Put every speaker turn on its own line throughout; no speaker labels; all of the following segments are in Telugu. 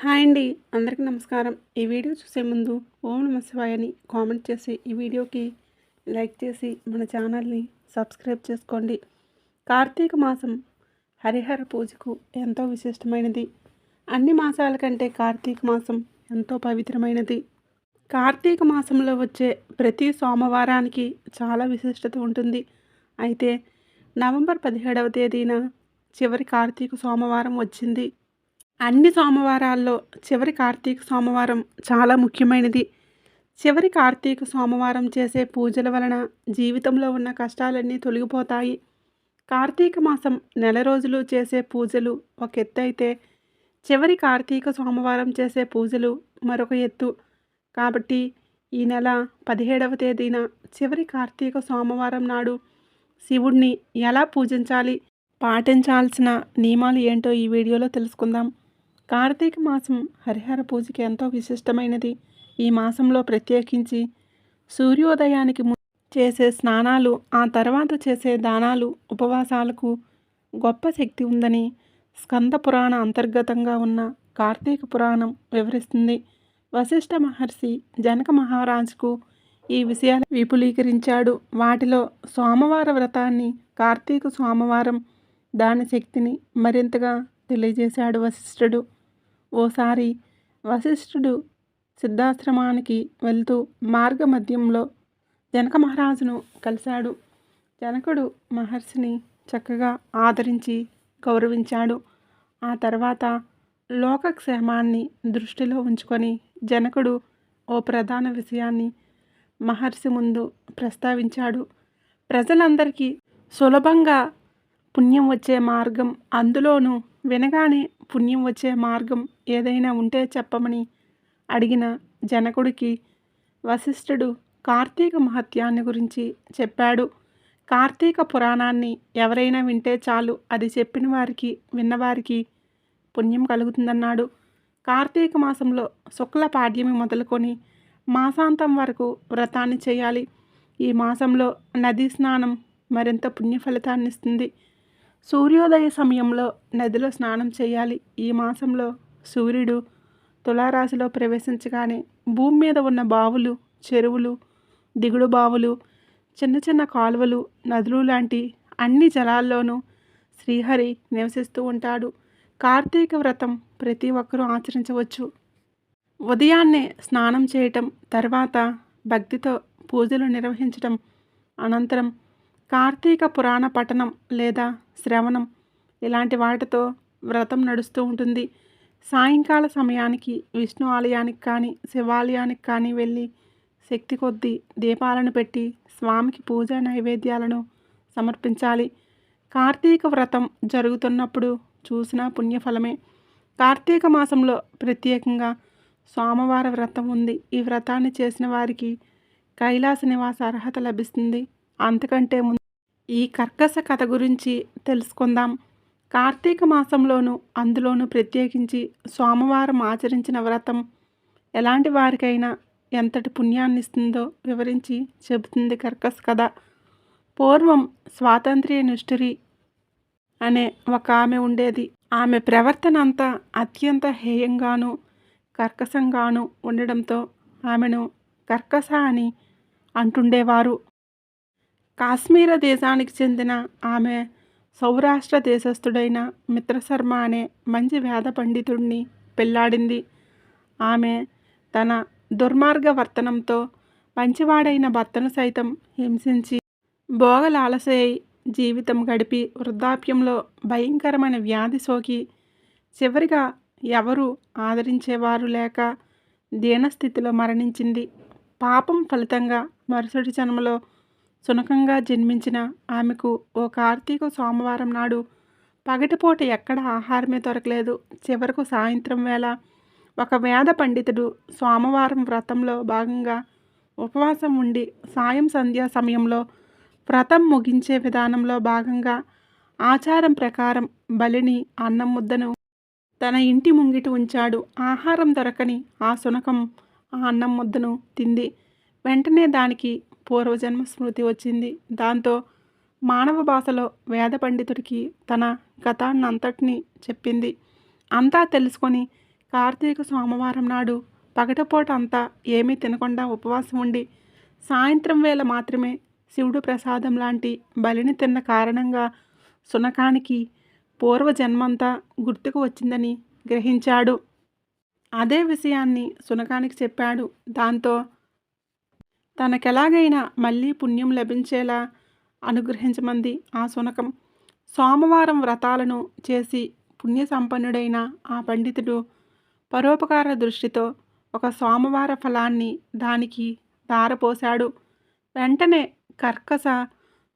హాయ్ అండి అందరికీ నమస్కారం. ఈ వీడియో చూసే ముందు ఓం నమ అని కామెంట్ చేసి ఈ వీడియోకి లైక్ చేసి మన ఛానల్ని సబ్స్క్రైబ్ చేసుకోండి. కార్తీక మాసం హరిహర పూజకు ఎంతో విశిష్టమైనది. అన్ని మాసాల కంటే కార్తీక మాసం ఎంతో పవిత్రమైనది. కార్తీక మాసంలో వచ్చే ప్రతి సోమవారానికి చాలా విశిష్టత ఉంటుంది. అయితే నవంబర్ పదిహేడవ తేదీన చివరి కార్తీక సోమవారం వచ్చింది. అన్ని సోమవారాల్లో చివరి కార్తీక సోమవారం చాలా ముఖ్యమైనది. చివరి కార్తీక సోమవారం చేసే పూజల వలన జీవితంలో ఉన్న కష్టాలన్నీ తొలగిపోతాయి. కార్తీక మాసం నెల రోజులు చేసే పూజలు ఒక ఎత్తు అయితే చివరి కార్తీక సోమవారం చేసే పూజలు మరొక ఎత్తు. కాబట్టి ఈ నెల పదిహేడవ తేదీన చివరి కార్తీక సోమవారం నాడు శివుణ్ణి ఎలా పూజించాలి పాటించాల్సిన నియమాలు ఏంటో ఈ వీడియోలో తెలుసుకుందాం. కార్తీక మాసం హరిహర పూజకి ఎంతో విశిష్టమైనది. ఈ మాసంలో ప్రత్యేకించి సూర్యోదయానికి చేసే స్నానాలు ఆ తర్వాత చేసే దానాలు ఉపవాసాలకు గొప్ప శక్తి ఉందని స్కంద పురాణ అంతర్గతంగా ఉన్న కార్తీక పురాణం వివరిస్తుంది. వశిష్ఠ మహర్షి జనక మహారాజుకు ఈ విషయాలు విపులీకరించాడు. వాటిలో సోమవార వ్రతాన్ని కార్తీక సోమవారం దాని శక్తిని మరింతగా తెలియజేశాడు వశిష్ఠుడు. ఓసారి వశిష్ఠుడు సిద్ధాశ్రమానికి వెళ్తూ మార్గ మధ్యంలో జనక మహారాజును కలిశాడు. జనకుడు మహర్షిని చక్కగా ఆదరించి గౌరవించాడు. ఆ తర్వాత లోకక్షేమాన్ని దృష్టిలో ఉంచుకొని జనకుడు ఓ ప్రధాన విషయాన్ని మహర్షి ముందు ప్రస్తావించాడు. ప్రజలందరికీ సులభంగా పుణ్యం వచ్చే మార్గం అందులోనూ వినగానే పుణ్యం వచ్చే మార్గం ఏదైనా ఉంటే చెప్పమని అడిగిన జనకుడికి వశిష్ఠుడు కార్తీక మహత్యాన్ని గురించి చెప్పాడు. కార్తీక పురాణాన్ని ఎవరైనా వింటే చాలు. అది చెప్పిన వారికి విన్నవారికి పుణ్యం కలుగుతుందన్నాడు. కార్తీక మాసంలో శుక్ల పాడ్యమి మొదలుకొని మాసాంతం వరకు వ్రతాన్ని చేయాలి. ఈ మాసంలో నదీ స్నానం మరింత పుణ్య ఫలితాన్ని ఇస్తుంది. సూర్యోదయ సమయంలో నదిలో స్నానం చేయాలి. ఈ మాసంలో సూర్యుడు తులారాశిలో ప్రవేశించగానే భూమి మీద ఉన్న బావులు చెరువులు దిగుడు బావులు చిన్న చిన్న కాలువలు నదులు లాంటి అన్ని జలాల్లోనూ శ్రీహరి నివసిస్తూ ఉంటాడు. కార్తీక వ్రతం ప్రతి ఒక్కరూ ఆచరించవచ్చు. ఉదయాన్నే స్నానం చేయటం తర్వాత భక్తితో పూజలు నిర్వహించటం అనంతరం కార్తీక పురాణ పఠనం లేదా శ్రవణం ఇలాంటి వాటితో వ్రతం నడుస్తూ ఉంటుంది. సాయంకాల సమయానికి విష్ణు ఆలయానికి కానీ శివాలయానికి కానీ వెళ్ళి శక్తి కొద్దీ దీపాలను పెట్టి స్వామికి పూజ నైవేద్యాలను సమర్పించాలి. కార్తీక వ్రతం జరుగుతున్నప్పుడు చూసిన పుణ్యఫలమే. కార్తీక మాసంలో ప్రత్యేకంగా సోమవార వ్రతం ఉంది. ఈ వ్రతాన్ని చేసిన వారికి కైలాస నివాస అర్హత లభిస్తుంది. అంతకంటే ముందు ఈ కర్కశ కథ గురించి తెలుసుకుందాం. కార్తీక మాసంలోనూ అందులోనూ ప్రత్యేకించి సోమవారం ఆచరించిన వ్రతం ఎలాంటి వారికైనా ఎంతటి పుణ్యాన్ని ఇస్తుందో వివరించి చెబుతుంది కర్కశ కథ. పూర్వం స్వాతంత్ర్య నిష్ఠురి అనే ఒక ఆమె ఉండేది. ఆమె ప్రవర్తన అంతా అత్యంత హేయంగాను కర్కశంగాను ఉండడంతో ఆమెను కర్కశ అని అంటుండేవారు. కాశ్మీర దేశానికి చెందిన ఆమె సౌరాష్ట్ర దేశస్థుడైన మిత్రశర్మ అనే మంచి వేద పండితుడిని పెళ్ళాడింది. ఆమె తన దుర్మార్గ వర్తనంతో మంచివాడైన భర్తను సైతం హింసించి భోగలాలసై జీవితం గడిపి వృద్ధాప్యంలో భయంకరమైన వ్యాధి సోకి చివరిగా ఎవరు ఆదరించేవారు లేక దీనస్థితిలో మరణించింది. పాపం ఫలితంగా మరుసటి జన్మలో సునకంగా జన్మించిన ఆమెకు ఓ కార్తీక సోమవారం నాడు పగటిపూట ఎక్కడ ఆహారమే దొరకలేదు. చివరకు సాయంత్రం వేళ ఒక వేద పండితుడు సోమవారం వ్రతంలో భాగంగా ఉపవాసం ఉండి సాయం సంధ్యా సమయంలో వ్రతం ముగించే విధానంలో భాగంగా ఆచారం ప్రకారం బలిని అన్నం ముద్దను తన ఇంటి ముంగిటి ఉంచాడు. ఆహారం దొరకని ఆ సునకం ఆ అన్నం ముద్దను తింది. వెంటనే దానికి పూర్వజన్మ స్మృతి వచ్చింది. దాంతో మానవ భాషలో వేద పండితుడికి తన గతాన్నంతటినీ చెప్పింది. అంతా తెలుసుకొని కార్తీక సోమవారం నాడు పగటపూట అంతా ఏమీ తినకుండా ఉపవాసం ఉండి సాయంత్రం వేళ మాత్రమే శివుడు ప్రసాదం లాంటి బలిని తిన్న కారణంగా సునకానికి పూర్వజన్మంతా గుర్తుకు వచ్చిందని గ్రహించాడు. అదే విషయాన్ని సునకానికి చెప్పాడు. దాంతో తనకెలాగైనా మళ్ళీ పుణ్యం లభించేలా అనుగ్రహించమంది ఆ శునకం. సోమవారం వ్రతాలను చేసి పుణ్య సంపన్నుడైన ఆ పండితుడు పరోపకార దృష్టితో ఒక సోమవార ఫలాన్ని దానికి దారపోశాడు వెంటనే కర్కస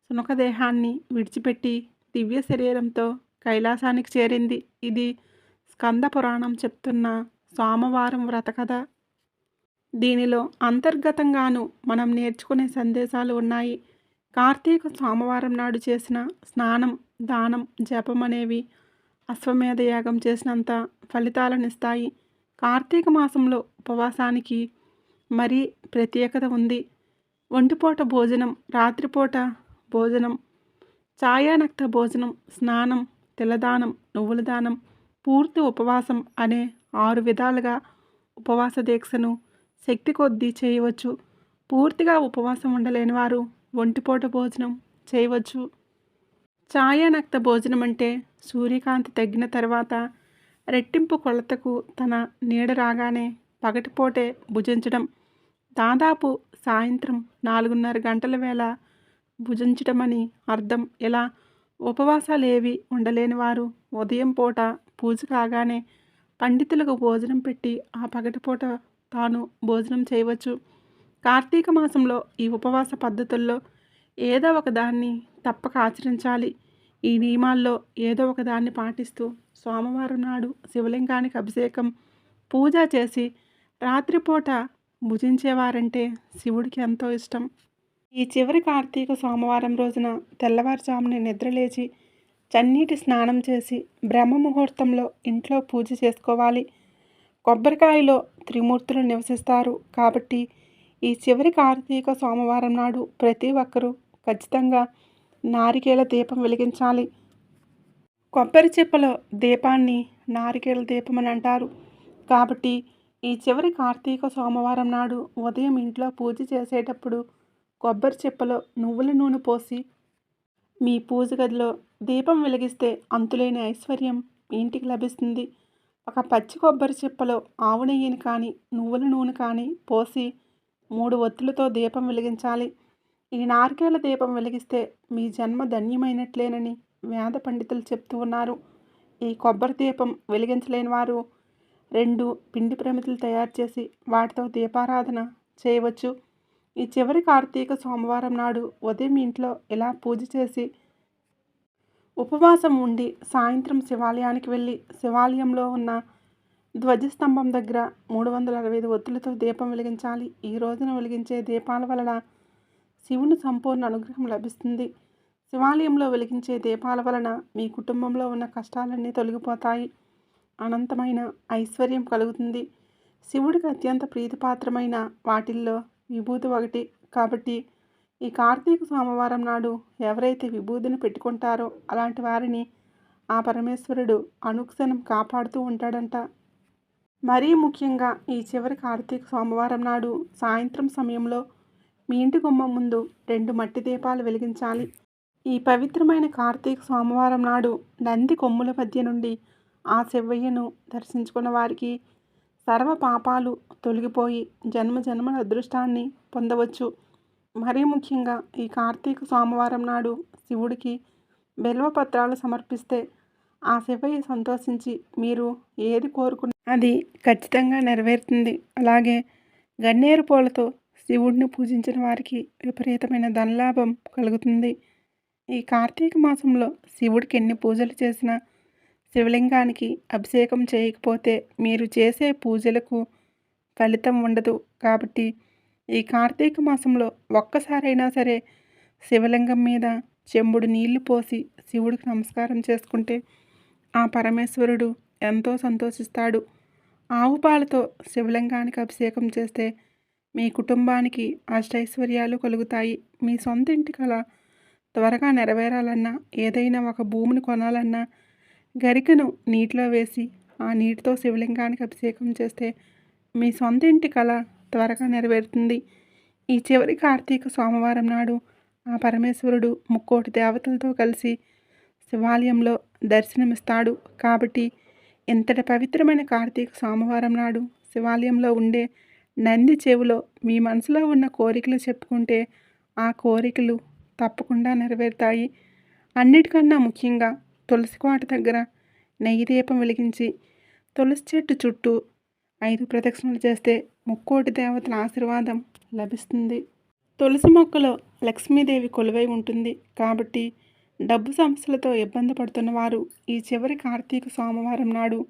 శునకదేహాన్ని విడిచిపెట్టి దివ్య శరీరంతో కైలాసానికి చేరింది. ఇది స్కంద పురాణం చెప్తున్న సోమవారం వ్రత కథ దీనిలో అంతర్గతంగాను మనం నేర్చుకునే సందేశాలు ఉన్నాయి. కార్తీక సోమవారం నాడు చేసిన స్నానం దానం జపం అనేవి అశ్వమేధ యాగం చేసినంత ఫలితాలనిస్తాయి. కార్తీక మాసంలో ఉపవాసానికి మరీ ప్రత్యేకత ఉంది. ఒంటిపూట భోజనం రాత్రిపూట భోజనం ఛాయానక్త భోజనం స్నానం తెల్లదానం నువ్వుల దానం పూర్తి ఉపవాసం అనే ఆరు విధాలుగా ఉపవాస దీక్షను శక్తి కొద్దీ చేయవచ్చు. పూర్తిగా ఉపవాసం ఉండలేని వారు ఒంటిపూట భోజనం చేయవచ్చు. ఛాయానక్త భోజనం అంటే సూర్యకాంతి తగ్గిన తర్వాత రెట్టింపు కొలతకు తన నీడ రాగానే పగటిపూటే భుజించడం. దాదాపు సాయంత్రం నాలుగున్నర గంటల వేళ భుజించడమని అర్థం. ఇలా ఉపవాసాలు ఏవి ఉండలేని వారు ఉదయం పూట పూజ కాగానే పండితులకు భోజనం పెట్టి ఆ పగటిపూట తాను భోజనం చేయవచ్చు. కార్తీక మాసంలో ఈ ఉపవాస పద్ధతుల్లో ఏదో ఒకదాన్ని తప్పక ఆచరించాలి. ఈ నియమాల్లో ఏదో ఒకదాన్ని పాటిస్తూ సోమవారం నాడు శివలింగానికి అభిషేకం పూజ చేసి రాత్రిపూట భుజించేవారంటే శివుడికి ఎంతో ఇష్టం. ఈ చివరి కార్తీక సోమవారం రోజున తెల్లవారుజామున నిద్రలేచి చన్నీటి స్నానం చేసి బ్రహ్మ ముహూర్తంలో ఇంట్లో పూజ చేసుకోవాలి. కొబ్బరికాయలో త్రిమూర్తులు నివసిస్తారు. కాబట్టి ఈ చివరి కార్తీక సోమవారం నాడు ప్రతి ఒక్కరూ ఖచ్చితంగా నారికేల దీపం వెలిగించాలి. కొబ్బరి చెప్పలో దీపాన్ని నారికేల దీపం అని అంటారు. కాబట్టి ఈ చివరి కార్తీక సోమవారం నాడు ఉదయం ఇంట్లో పూజ చేసేటప్పుడు కొబ్బరి చెప్పలో నువ్వుల నూనె పోసి మీ పూజ గదిలో దీపం వెలిగిస్తే అంతులేని ఐశ్వర్యం ఇంటికి లభిస్తుంది. ఒక పచ్చి కొబ్బరి చిప్పలో ఆవు నెయ్యిని కానీ నువ్వుల నూనె కానీ పోసి మూడు ఒత్తులతో దీపం వెలిగించాలి. ఈ నారికేల దీపం వెలిగిస్తే మీ జన్మ ధన్యమైనట్లేనని వేద పండితులు చెప్తూ ఉన్నారు. ఈ కొబ్బరి దీపం వెలిగించలేని వారు రెండు పిండి ప్రమితులు తయారు చేసి వాటితో దీపారాధన చేయవచ్చు. ఈ చివరి కార్తీక సోమవారం నాడు ఉదయం ఇంట్లో ఇలా పూజ చేసి ఉపవాసం ఉండి సాయంత్రం శివాలయానికి వెళ్ళి శివాలయంలో ఉన్న ధ్వజస్తంభం దగ్గర మూడు వందల అరవై ఐదు ఒత్తులతో దీపం వెలిగించాలి. ఈ రోజున వెలిగించే దీపాల వలన శివుని సంపూర్ణ అనుగ్రహం లభిస్తుంది. శివాలయంలో వెలిగించే దీపాల వలన మీ కుటుంబంలో ఉన్న కష్టాలన్నీ తొలగిపోతాయి. అనంతమైన ఐశ్వర్యం కలుగుతుంది. శివుడికి అత్యంత ప్రీతిపాత్రమైన వాటిల్లో విభూతి ఒకటి. కాబట్టి ఈ కార్తీక సోమవారం నాడు ఎవరైతే విభూతిని పెట్టుకుంటారో అలాంటి వారిని ఆ పరమేశ్వరుడు అనుక్షణం కాపాడుతూ ఉంటాడంట. మరీ ముఖ్యంగా ఈ చివరి కార్తీక సోమవారం నాడు సాయంత్రం సమయంలో మీ ఇంటి గుమ్మం ముందు రెండు మట్టి దీపాలు వెలిగించాలి. ఈ పవిత్రమైన కార్తీక సోమవారం నాడు నంది కొమ్ముల మధ్య నుండి ఆ శివయ్యను దర్శించుకున్న వారికి సర్వ పాపాలు తొలగిపోయి జన్మ జన్మల అదృష్టాన్ని పొందవచ్చు. మరీ ముఖ్యంగా ఈ కార్తీక సోమవారం నాడు శివుడికి బెల్వపత్రాలు సమర్పిస్తే ఆ శివయ్య సంతోషించి మీరు ఏది కోరుకున్న అది ఖచ్చితంగా నెరవేరుతుంది. అలాగే గన్నేరు పూలతో శివుడిని పూజించిన వారికి విపరీతమైన ధనలాభం కలుగుతుంది. ఈ కార్తీక మాసంలో శివుడికి ఎన్ని పూజలు చేసినా శివలింగానికి అభిషేకం చేయకపోతే మీరు చేసే పూజలకు ఫలితం ఉండదు. కాబట్టి ఈ కార్తీక మాసంలో ఒక్కసారైనా సరే శివలింగం మీద చెంబుడు నీళ్ళు పోసి శివుడికి నమస్కారం చేసుకుంటే ఆ పరమేశ్వరుడు ఎంతో సంతోషిస్తాడు. ఆవు పాలతో శివలింగానికి అభిషేకం చేస్తే మీ కుటుంబానికి అష్టైశ్వర్యాలు కలుగుతాయి. మీ సొంత ఇంటి కళ త్వరగా నెరవేరాలన్నా ఏదైనా ఒక భూమిని కొనాలన్నా గరికను నీటిలో వేసి ఆ నీటితో శివలింగానికి అభిషేకం చేస్తే మీ సొంత ఇంటి కళ త్వరగా నెరవేరుతుంది. ఈ చివరి కార్తీక సోమవారం నాడు ఆ పరమేశ్వరుడు ముక్కోటి దేవతలతో కలిసి శివాలయంలో దర్శనమిస్తాడు. కాబట్టి ఇంతటి పవిత్రమైన కార్తీక సోమవారం నాడు శివాలయంలో ఉండే నంది చెవులో మీ మనసులో ఉన్న కోరికలు చెప్పుకుంటే ఆ కోరికలు తప్పకుండా నెరవేరుతాయి. అన్నిటికన్నా ముఖ్యంగా తులసి కోట దగ్గర నెయ్యి దీపం వెలిగించి తులసి చెట్టు చుట్టూ ఐదు ప్రదక్షిణలు చేస్తే ముక్కోటి దేవతల ఆశీర్వాదం లభిస్తుంది. తులసి మొక్కలో లక్ష్మీదేవి కొలువై ఉంటుంది. కాబట్టి డబ్బు సమస్యలతో ఇబ్బంది పడుతున్న వారు ఈ చివరి కార్తీక సోమవారం నాడు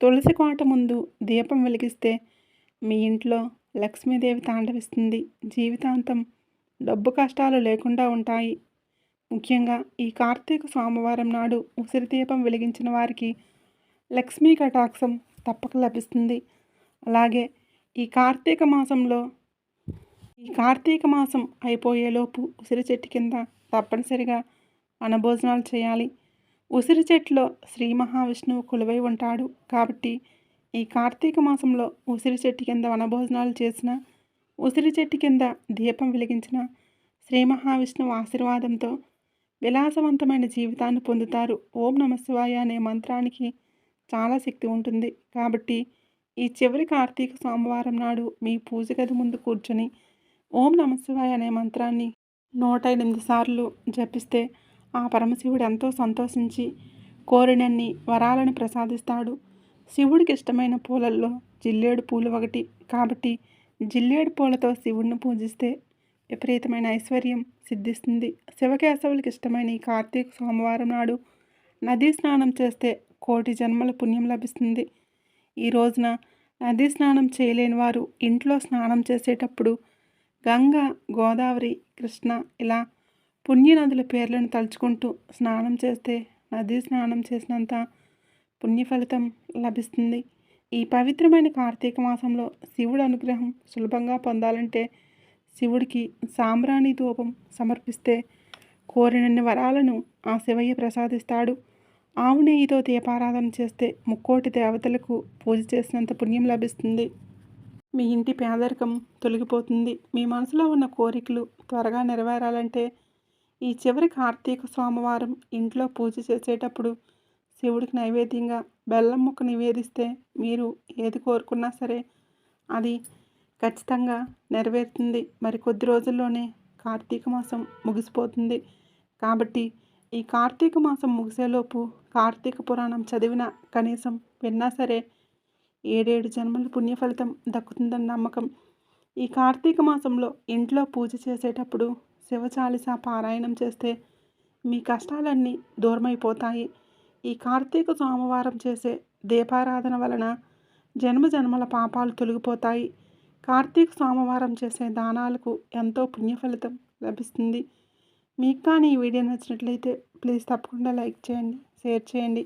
తులసి కోట ముందు దీపం వెలిగిస్తే మీ ఇంట్లో లక్ష్మీదేవి తాండవిస్తుంది. జీవితాంతం డబ్బు కష్టాలు లేకుండా ఉంటాయి. ముఖ్యంగా ఈ కార్తీక సోమవారం నాడు ఉసిరి దీపం వెలిగించిన వారికి లక్ష్మీ కటాక్షం తప్పక లభిస్తుంది. అలాగే ఈ కార్తీక మాసంలో ఈ కార్తీక మాసం అయిపోయేలోపు ఉసిరి చెట్టు కింద తప్పనిసరిగా వనభోజనాలు చేయాలి. ఉసిరి చెట్టులో శ్రీ మహావిష్ణువు కొలువై ఉంటాడు. కాబట్టి ఈ కార్తీక మాసంలో ఉసిరి చెట్టు కింద వనభోజనాలు చేసిన ఉసిరి చెట్టు కింద దీపం వెలిగించిన శ్రీ మహావిష్ణువు ఆశీర్వాదంతో విలాసవంతమైన జీవితాన్ని పొందుతారు. ఓం నమశివాయ అనే మంత్రానికి చాలా శక్తి ఉంటుంది. కాబట్టి ఈ చివరి కార్తీక సోమవారం నాడు మీ పూజ గది ముందు కూర్చొని ఓం నమశివాయ అనే మంత్రాన్ని నూట ఎనిమిది సార్లు జపిస్తే ఆ పరమశివుడు ఎంతో సంతోషించి కోరినన్ని వరాలను ప్రసాదిస్తాడు. శివుడికి ఇష్టమైన పూలల్లో జిల్లేడు పూలు ఒకటి. కాబట్టి జిల్లేడు పూలతో శివుడిని పూజిస్తే విపరీతమైన ఐశ్వర్యం సిద్ధిస్తుంది. శివకేశవులకి ఇష్టమైన ఈ కార్తీక సోమవారం నాడు నదీ స్నానం చేస్తే కోటి జన్మల పుణ్యం లభిస్తుంది. ఈ రోజున నది స్నానం చేయలేని వారు ఇంట్లో స్నానం చేసేటప్పుడు గంగ గోదావరి కృష్ణ ఇలా పుణ్యనదుల పేర్లను తలుచుకుంటూ స్నానం చేస్తే నదీ స్నానం చేసినంత పుణ్య ఫలితం లభిస్తుంది. ఈ పవిత్రమైన కార్తీక మాసంలో శివుడు అనుగ్రహం సులభంగా పొందాలంటే శివుడికి సాంబ్రాణి ధూపం సమర్పిస్తే కోరినన్ని వరాలను ఆ శివయ్య ప్రసాదిస్తాడు. ఆవు నెయ్యితో దీపారాధన చేస్తే ముక్కోటి దేవతలకు పూజ చేసినంత పుణ్యం లభిస్తుంది. మీ ఇంటి పేదరికం తొలగిపోతుంది. మీ మనసులో ఉన్న కోరికలు త్వరగా నెరవేరాలంటే ఈ చివరి కార్తీక సోమవారం ఇంట్లో పూజ చేసేటప్పుడు శివుడికి నైవేద్యంగా బెల్లం ముక్క నివేదిస్తే మీరు ఏది కోరుకున్నా సరే అది ఖచ్చితంగా నెరవేరుతుంది. మరి కొద్ది రోజుల్లోనే కార్తీక మాసం ముగిసిపోతుంది. కాబట్టి ఈ కార్తీక మాసం ముగిసేలోపు కార్తీక పురాణం చదివిన కనీసం విన్నా సరే ఏడేడు జన్మల పుణ్యఫలితం దక్కుతుందని నమ్మకం. ఈ కార్తీక మాసంలో ఇంట్లో పూజ చేసేటప్పుడు శివచాలిస పారాయణం చేస్తే మీ కష్టాలన్నీ దూరమైపోతాయి. ఈ కార్తీక సోమవారం చేసే దీపారాధన వలన జన్మ జన్మల పాపాలు తొలగిపోతాయి. కార్తీక సోమవారం చేసే దానాలకు ఎంతో పుణ్యఫలితం లభిస్తుంది. మీకు కానీ ఈ వీడియో నచ్చినట్లయితే ప్లీజ్ తప్పకుండా లైక్ చేయండి. షేర్ చేయండి.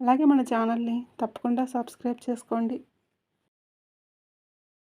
అలాగే మన ఛానల్ని తప్పకుండా సబ్స్క్రైబ్ చేసుకోండి.